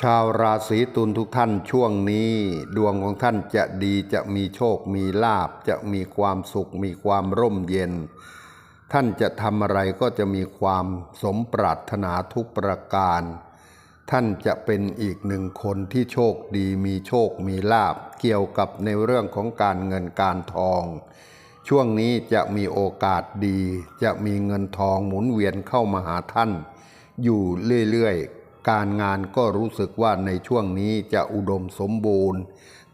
ชาวราศีตุลทุกท่านช่วงนี้ ดวงของท่านจะดีจะมีโชค มีลาบจะมีความสุข มีความร่มเย็น ท่านจะทำอะไรก็จะมีความสมปรารถนาทุกประการ ท่านจะเป็นอีกหนึ่งคนที่โชคดีมีโชค มีลาบเกี่ยวกับในเรื่องของการเงินการทอง ช่วงนี้จะมีโอกาสดี จะมีเงินทองหมุนเวียนเข้ามาหาท่าน อยู่เรื่อยๆ การงานก็รู้สึกว่าในช่วงนี้จะอุดมสมบูรณ์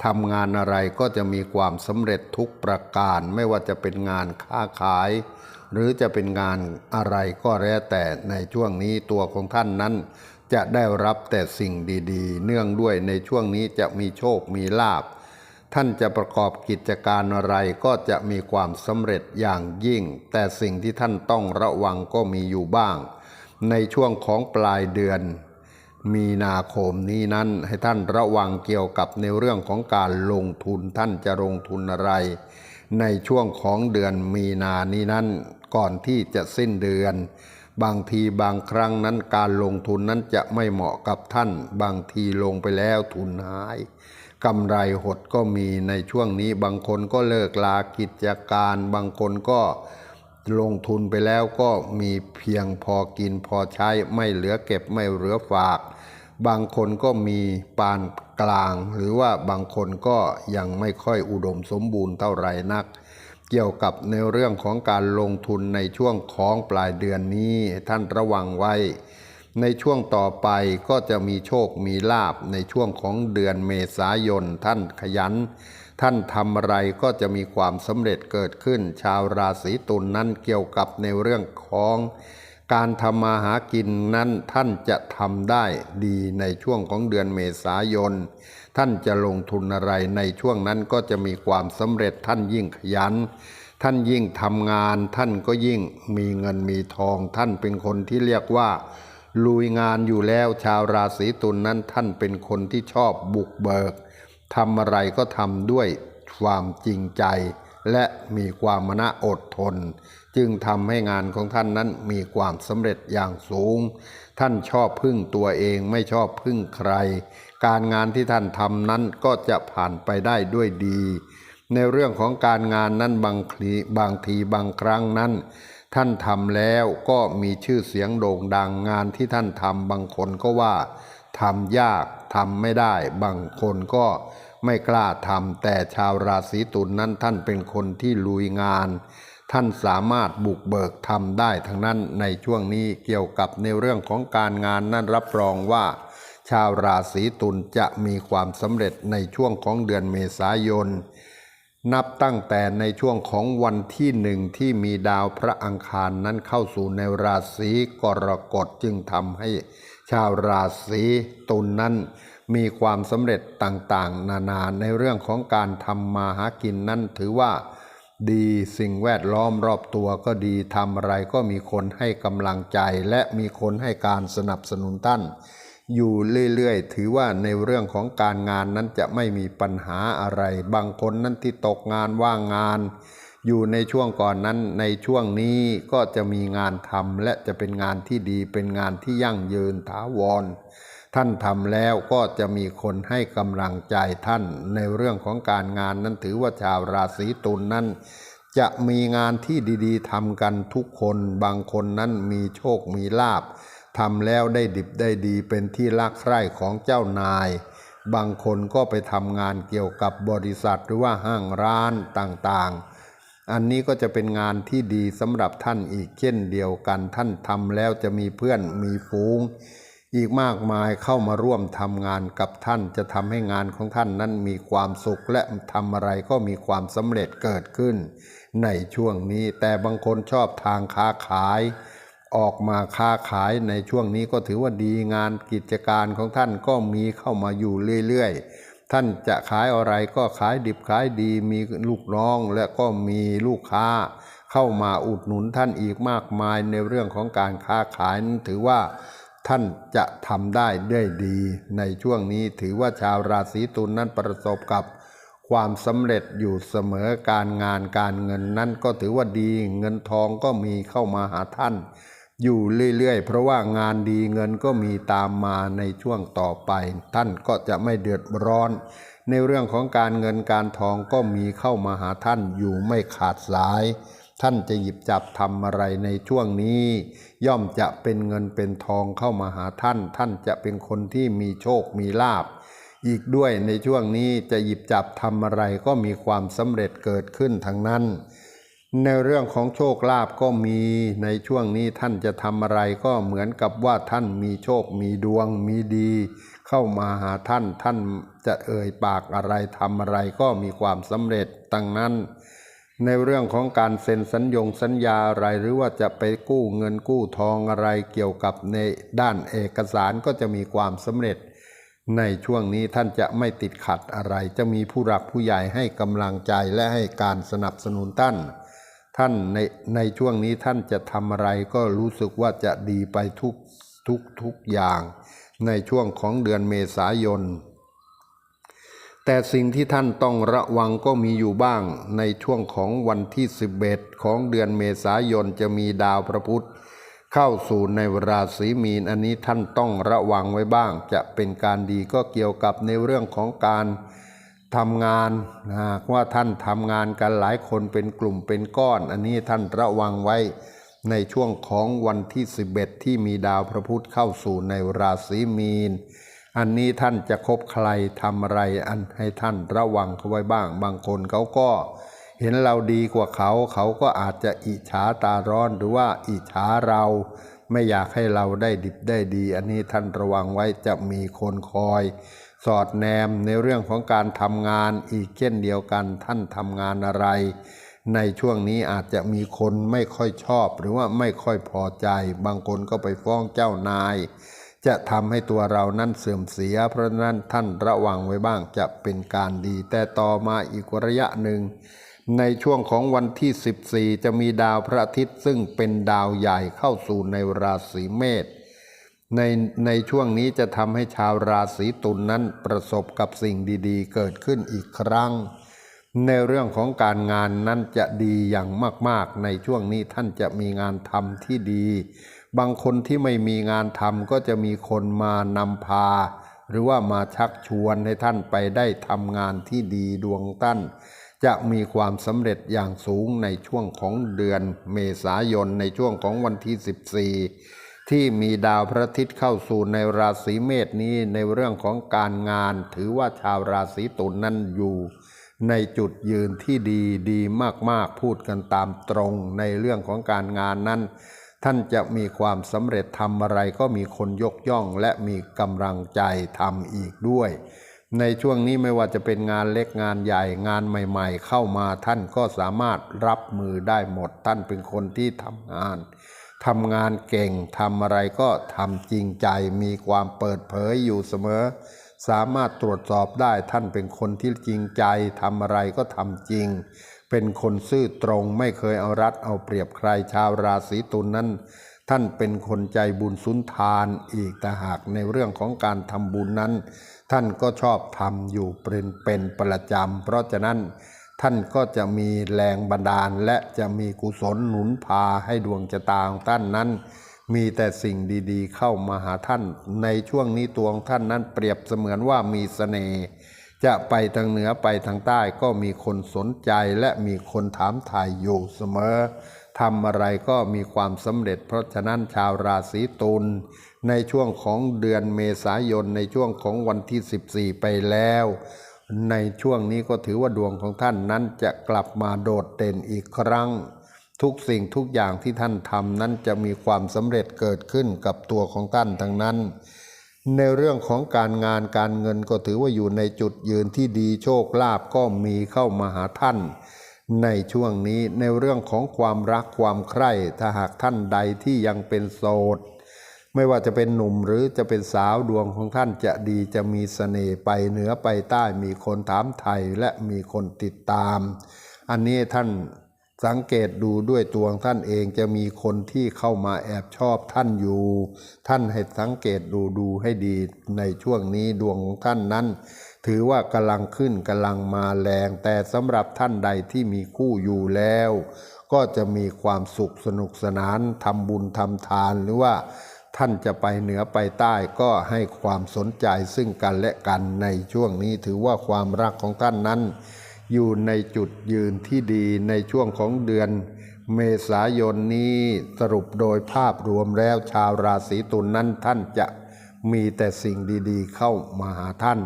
ทำงานอะไรก็จะมีความสำเร็จทุกประการ ไม่ว่าจะเป็นงานค้าขาย หรือจะเป็นงานอะไรก็แล้วแต่ในช่วงนี้ตัวของท่านนั้น จะได้รับแต่สิ่งดีๆ เนื่องด้วยในช่วงนี้จะมีโชคมีลาบท่านจะประกอบกิจการอะไรก็จะมีความสำเร็จอย่างยิ่ง แต่สิ่งที่ท่านต้องระวังก็มีอยู่บ้าง ในช่วงของปลายเดือน มีนาคมนี้นั้นให้ท่านระวังเกี่ยวกับในเรื่องของการลงทุนท่านจะลงทุนอะไร ในช่วงของเดือนมีนานี้นั้นก่อนที่จะสิ้นเดือน บางทีบางครั้งนั้นการลงทุนนั้นจะไม่เหมาะกับท่าน บางทีลงไปแล้วทุนหายกำไรหดก็มีในช่วงนี้บางคนก็เลิกลากิจการ บางคนก็ ลงทุนไปแล้วก็มีเพียงพอกินพอใช้ไม่เหลือเก็บไม่เหลือฝาก บางคนก็มีปานกลาง หรือว่าบางคนก็ยังไม่ค่อยอุดมสมบูรณ์เท่าไรนัก เกี่ยวกับในเรื่องของการลงทุนในช่วงของปลายเดือนนี้ท่านระวังไว้ ในช่วงต่อไปก็จะมีโชคมีลาบในช่วงของเดือนเมษายนท่านขยัน ท่านทำอะไรก็จะมีความสำเร็จเกิดขึ้น ชาวราศีตุลนนั้นเกี่ยวกับในเรื่องของการทำมาหากินนั้นท่านจะทำได้ดีในช่วงของเดือนเมษายน ท่านจะลงทุนอะไรในช่วงนั้นก็จะมีความสำเร็จท่านยิ่งขยัน ท่านยิ่งทำงาน ท่านก็ยิ่งมีเงินมีทอง ท่านเป็นคนที่เรียกว่าลุยงานอยู่แล้วชาวราศีตุลนนั้นท่านเป็นคนที่ชอบบุกเบิก ทำอะไรก็ทำด้วยความจริงใจ และมีความมณะอดทน จึงทำให้งานของท่านนั้นมีความสำเร็จอย่างสูง ท่านชอบพึ่งตัวเองไม่ชอบพึ่งใคร การงานที่ท่านทำนั้นก็จะผ่านไปได้ด้วยดี ในเรื่องของการงานนั้นบางทีบางทีบางครั้งนั้น ท่านทำแล้วก็มีชื่อเสียงโด่งดังงานที่ท่านทำบางคนก็ว่าทำยาก ทำไม่ได้ บางคนก็ไม่กล้าทำแต่ชาวราศีตุลนนั้นท่านเป็นคนที่ลุยงาน ท่านสามารถบุกเบิกทำได้ทั้งนั้นในช่วงนี้เกี่ยวกับในเรื่องของการงานนั้นรับรองว่า ชาวราศีตุลจะมีความสำเร็จในช่วงของเดือนเมษายนนับตั้งแต่ในช่วงของวันที่หนึ่งที่มีดาวพระอังคารนั้นเข้าสู่ในราศีกรกฎจึงทำให้ ชาวราศีตุลนนั้นมีความสำเร็จต่างๆ นานาในเรื่องของการทำมาหากินนั้นถือว่า ดีสิ่งแวดล้อมรอบตัวก็ดีทำอะไรก็มีคนให้กำลังใจ และมีคนให้การสนับสนุนท่านอยู่เรื่อยๆ ถือว่าในเรื่องของการงานนั้นจะไม่มีปัญหาอะไร บางคนนั้นที่ตกงานว่างงาน อยู่ในช่วงก่อนนั้นในช่วงนี้ก็จะมีงานทำและจะเป็นงานที่ดีเป็นงานที่ยั่งยืนถาวร ท่านทำแล้วก็จะมีคนให้กำลังใจท่านในเรื่องของการงานนั้นถือว่าชาวราศีตุลนนั้น จะมีงานที่ดีๆทำกันทุกคนบางคนนั้นมีโชคมีลาบทำแล้วได้ดิบได้ดีเป็นที่รักใคร่ของเจ้านายบางคนก็ไปทำงานเกี่ยวกับบริษัทหรือว่าห้างร้านต่างๆ อันนี้ก็จะเป็นงานที่ดีสำหรับท่านอีกเช่นเดียวกันท่านทำแล้วจะมีเพื่อนมีฝูง อีกมากมายเข้ามาร่วมทำงานกับท่านจะทำให้งานของท่านนั้นมีความสุขและทำอะไรก็มีความสำเร็จเกิดขึ้น ในช่วงนี้แต่บางคนชอบทางค้าขาย ออกมาค้าขายในช่วงนี้ก็ถือว่าดีงานกิจการของท่านก็มีเข้ามาอยู่เรื่อยๆ ท่านจะขายอะไรก็ขายดิบขายดีมีลูกน้องและก็มีลูกค้า เข้ามาอุดหนุนท่านอีกมากมายในเรื่องของการค้าขายนั้นถือว่าท่านจะทำได้ด้วยดี ในช่วงนี้ถือว่าชาวราศีตุลนนั้นประสบกับความสำเร็จอยู่เสมอการงานการเงินนั้นก็ถือว่าดีเงินทองก็มีเข้ามาหาท่าน อยู่เรื่อยๆ เพราะว่างานดีเงินก็มีตามมาในช่วงต่อไป ท่านก็จะไม่เดือดร้อน ในเรื่องของการเงินการทองก็มีเข้ามาหาท่านอยู่ไม่ขาดสาย ท่านจะหยิบจับทำอะไรในช่วงนี้ ย่อมจะเป็นเงินเป็นทองเข้ามาหาท่าน ท่านจะเป็นคนที่มีโชคมีลาภอีกด้วยในช่วงนี้จะหยิบจับทำอะไรก็มีความสำเร็จเกิดขึ้นทั้งนั้น ในเรื่องของโชคลาภก็มีในช่วงนี้ท่านจะทำอะไรก็เหมือนกับว่าท่านมีโชคมีดวงมีดี เข้ามาหาท่านท่านจะเอ่ยปากอะไรทำอะไรก็มีความสำเร็จตั้งนั้น ในเรื่องของการเซ็นสัญญงสัญญาอะไรหรือว่าจะไปกู้เงินกู้ทองอะไรเกี่ยวกับในด้านเอกสารก็จะมีความสำเร็จ ในช่วงนี้ท่านจะไม่ติดขัดอะไร จะมีผู้หลักผู้ใหญ่ให้กำลังใจและให้การสนับสนุนท่าน ท่านในในช่วงนี้ท่านจะทำอะไรก็รู้สึกว่าจะดีไปทุกทุกทุกอย่าง ในช่วงของเดือนเมษายน แต่สิ่งที่ท่านต้องระวังก็มีอยู่บ้าง ในช่วงของวันที่ 11 ของเดือนเมษายนจะมีดาวพระพุธเข้าสู่ในราศีมีนอันนี้ท่านต้องระวังไว้บ้าง จะเป็นการดีก็เกี่ยวกับในเรื่องของการ ทำงานหากว่าท่านทำงานกันหลายคนเป็นกลุ่มเป็นก้อน อันนี้ท่านระวังไว้ในช่วงของวันที่ 11 ที่มีดาวพระพุธเข้าสู่ในราศีมีน อันนี้ท่านจะคบใครทำอะไรอันให้ท่านระวังเขาไว้บ้าง บางคนเขาก็ เห็นเราดีกว่าเขา เขาก็อาจจะอิจฉาตาร้อนหรือว่าอิจฉาเรา ไม่อยากให้เราได้ดิบได้ดี อันนี้ท่านระวังไว้จะมีคนคอย สอดแนมในเรื่องของการทำงานอีกเช่นเดียวกันท่านทำงานอะไร ในช่วงนี้อาจจะมีคนไม่ค่อยชอบ หรือว่าไม่ค่อยพอใจ บางคนก็ไปฟ้องเจ้านาย จะทำให้ตัวเรานั้นเสื่อมเสีย เพราะฉะนั้นท่านระวังไว้บ้างจะเป็นการดี แต่ต่อมาอีกระยะหนึ่งในช่วงของวันที่ 14 จะมีดาวพระอาทิตย์ซึ่งเป็นดาวใหญ่เข้าสู่ในราศีเมษ ในในช่วงนี้จะทำให้ชาวราศีตุลนนั้นประสบกับสิ่งดีๆ เกิดขึ้นอีกครั้ง ในเรื่องของการงานนั้นจะดีอย่างมากๆ ในช่วงนี้ท่านจะมีงานทำที่ดี บางคนที่ไม่มีงานทำก็จะมีคนมานำพา หรือว่ามาชักชวนให้ท่านไปได้ทำงานที่ดีดวงท่านจะมีความสำเร็จอย่างสูงในช่วงของเดือนเมษายนในช่วงของวันที่ 14 ที่มีดาวพระอาทิตย์เข้าสู่ในราศีเมษนี้ในเรื่องของการงาน ถือว่าชาวราศีตุลนนั้นอยู่ ในจุดยืนที่ดีดีมากๆพูดกันตามตรงในเรื่องของการงานนั้น ท่านจะมีความสำเร็จทำอะไรก็มีคนยกย่องและมีกำลังใจทำอีกด้วย ในช่วงนี้ไม่ว่าจะเป็นงานเล็กงานใหญ่งานใหม่ ๆ เข้ามาท่านก็สามารถรับมือได้หมดท่านเป็นคนที่ทำงาน ทำงานเก่งทำอะไรก็ทำจริงใจมีความเปิดเผยอยู่เสมอ สามารถตรวจสอบได้ท่านเป็นคนที่จริงใจทำอะไรก็ทำจริง เป็นคนซื่อตรงไม่เคยเอารัดเอาเปรียบใครชาวราศีตุลนนั้น ท่านเป็นคนใจบุญสุนทานอีกแต่หากในเรื่องของการทำบุญนั้น ท่านก็ชอบทำอยู่เป็นเป็นประจำเพราะฉะนั้น ท่านก็จะมีแรงบันดาลและจะมีกุศลหนุนพาให้ดวงชะตาของท่านนั้น มีแต่สิ่งดีๆ เข้ามาหาท่าน ในช่วงนี้ตัวของท่านนั้นเปรียบเสมือนว่ามีเสน่ห์จะไปทางเหนือไปทางใต้ก็มีคนสนใจและมีคนถามถ่ายอยู่เสมอทำอะไรก็มีความสำเร็จ เพราะฉะนั้นชาวราศีตุลในช่วงของเดือนเมษายนในช่วงของวันที่ 14 ไปแล้ว ในช่วงนี้ก็ถือว่าดวงของท่านนั้นจะกลับมาโดดเด่นอีกครั้ง ทุกสิ่งทุกอย่างที่ท่านทำนั้นจะมีความสำเร็จเกิดขึ้นกับตัวของท่านทั้งนั้น ในเรื่องของการงานการเงินก็ถือว่าอยู่ในจุดยืนที่ดีโชคลาภก็มีเข้ามาหาท่าน ในช่วงนี้ในเรื่องของความรักความใคร่ถ้าหากท่านใดที่ยังเป็นโสด ไม่ว่าจะเป็นหนุ่มหรือจะเป็นสาวดวงของท่านจะดีจะมีเสน่ห์ไปเหนือไปใต้มีคนถามไทยและมีคนติดตาม อันนี้ท่านสังเกตดูด้วยตัวงท่านเองจะมีคนที่เข้ามาแอบชอบท่านอยู่ ท่านให้สังเกตดูดูให้ดีในช่วงนี้ดวงของท่านนั้น ถือว่ากำลังขึ้นกำลังมาแรงแต่สำหรับท่านใดที่มีคู่อยู่แล้ว ก็จะมีความสุขสนุกสนานทำบุญทำทานหรือว่า ท่านจะไปเหนือไปใต้ก็ให้ความสนใจซึ่งกันและกันในช่วงนี้ถือว่าความรักของท่านนั้น อยู่ในจุดยืนที่ดีในช่วงของเดือน เมษายนนี้สรุปโดยภาพรวมแล้วชาวราศีตุลนนั้นท่านจะมีแต่สิ่งดีๆ เข้ามาหาท่าน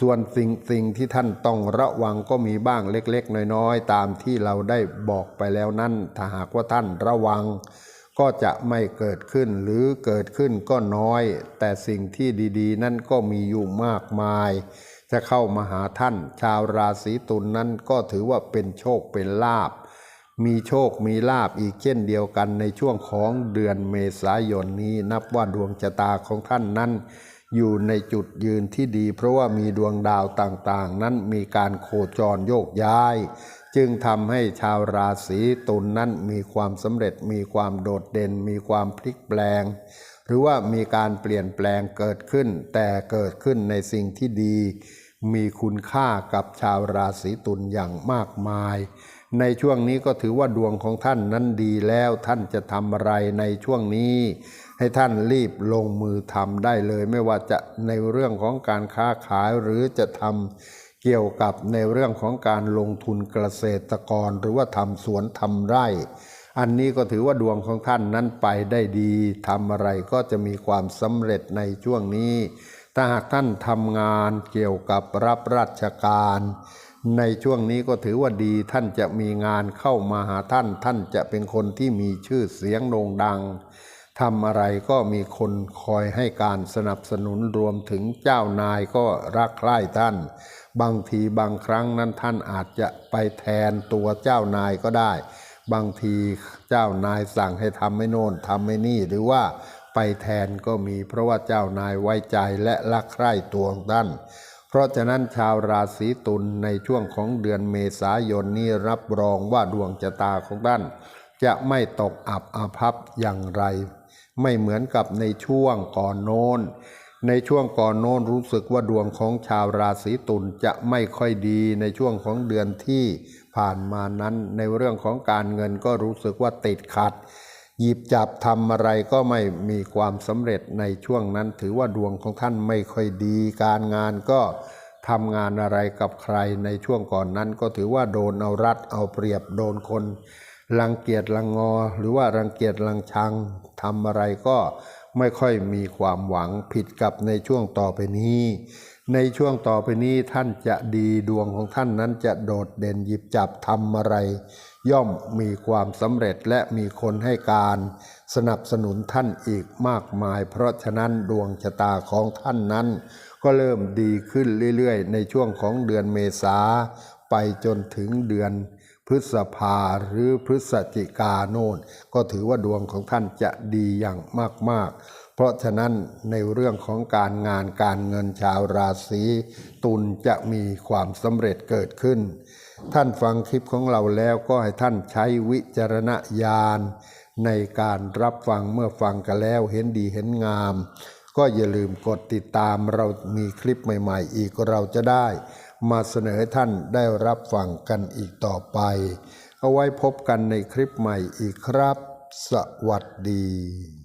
ส่วนสิ่งสิ่งที่ท่านต้องระวังก็มีบ้างเล็กๆ น้อยๆ ตามที่เราได้บอกไปแล้วนั้นถ้าหากว่าท่านระวัง ก็จะไม่เกิดขึ้นหรือเกิดขึ้นก็น้อย แต่สิ่งที่ดีๆ นั่นก็มีอยู่มากมาย จะเข้ามาหาท่าน ชาวราศีตุลนนั้นก็ถือว่าเป็นโชคเป็นลาบ มีโชคมีลาบอีกเช่นเดียวกันในช่วงของเดือนเมษายนนี้นับว่าดวงชะตาของท่านนั้น อยู่ในจุดยืนที่ดี เพราะว่ามีดวงดาวต่างๆ นั้นมีการโคจรโยกย้าย จึงทำให้ชาวราศีตุลนนั้นมีความสำเร็จมีความโดดเด่น มีความพลิกแปลง หรือว่ามีการเปลี่ยนแปลงเกิดขึ้น แต่เกิดขึ้นในสิ่งที่ดี มีคุณค่ากับชาวราศีตุลอย่างมากมาย ในช่วงนี้ก็ถือว่าดวงของท่านนั้นดีแล้วท่านจะทำอะไรในช่วงนี้ ให้ท่านรีบลงมือทำได้เลย ไม่ว่าจะในเรื่องของการค้าขายหรือจะทำเกี่ยวกับในเรื่องของการลงทุนเกษตรกร หรือว่าทำสวนทำไร่ อันนี้ก็ถือว่าดวงของท่านนั้นไปได้ดีทำอะไรก็จะมีความสำเร็จในช่วงนี้ ถ้าหากท่านทำงานเกี่ยวกับรับราชการในช่วงนี้ก็ถือว่าดีท่านจะมีงานเข้ามาหาท่าน ท่านจะเป็นคนที่มีชื่อเสียงโด่งดัง ทำอะไรก็มีคนคอยให้การสนับสนุนรวมถึงเจ้านายก็รักใคร่ท่าน บางทีบางครั้งนั้นท่านอาจจะไปแทนตัวเจ้านายก็ได้ บางทีเจ้านายสั่งให้ทำไม่โน่นทำไม่นี่หรือว่าไปแทนก็มีเพราะว่าเจ้านายไว้ใจและรักใคร่ตัวของท่าน เพราะฉะนั้นชาวราศีตุลในช่วงของเดือนเมษายนนี้รับรองว่าดวงชะตาของท่าน จะไม่ตกอับอาภัพอย่างไร ไม่เหมือนกับในช่วงก่อนโน้น ในช่วงก่อนโน้นรู้สึกว่าดวงของชาวราศีตุลจะไม่ค่อยดีในช่วงของเดือนที่ผ่านมานั้น ในเรื่องของการเงินก็รู้สึกว่าติดขัด หยิบจับทำอะไรก็ไม่มีความสำเร็จในช่วงนั้น ถือว่าดวงของท่านไม่ค่อยดี การงานก็ทำงานอะไรกับใครในช่วงก่อนนั้น ก็ถือว่าโดนเอารัดเอาเปรียบโดนคน รังเกียจรังงอ หรือว่ารังเกียจรังชังทำอะไรก็ไม่ค่อยมีความหวังผิดกับในช่วงต่อไปนี้ ในช่วงต่อไปนี้ท่านจะดีดวงของท่านนั้นจะโดดเด่นหยิบจับทำอะไร ย่อมมีความสำเร็จและมีคนให้การสนับสนุนท่านอีกมากมาย เพราะฉะนั้นดวงชะตาของท่านนั้น ก็เริ่มดีขึ้นเรื่อยๆ ในช่วงของเดือนเมษาไปจนถึงเดือน พฤษภาหรือพฤศจิกาโน่นก็ถือว่าดวงของท่านจะดีอย่างมาก ๆ เพราะฉะนั้นในเรื่องของการงานการเงินชาวราศีตุลจะมีความสำเร็จเกิดขึ้น ท่านฟังคลิปของเราแล้วก็ให้ท่านใช้วิจารณญาณในการรับฟังเมื่อฟังกันแล้วเห็นดีเห็นงาม ก็อย่าลืมกดติดตามเรามีคลิปใหม่ ๆ อีกเราจะได้ มาเสนอท่านได้รับฟังกันอีกต่อไป เอาไว้พบกันในคลิปใหม่อีกครับ สวัสดี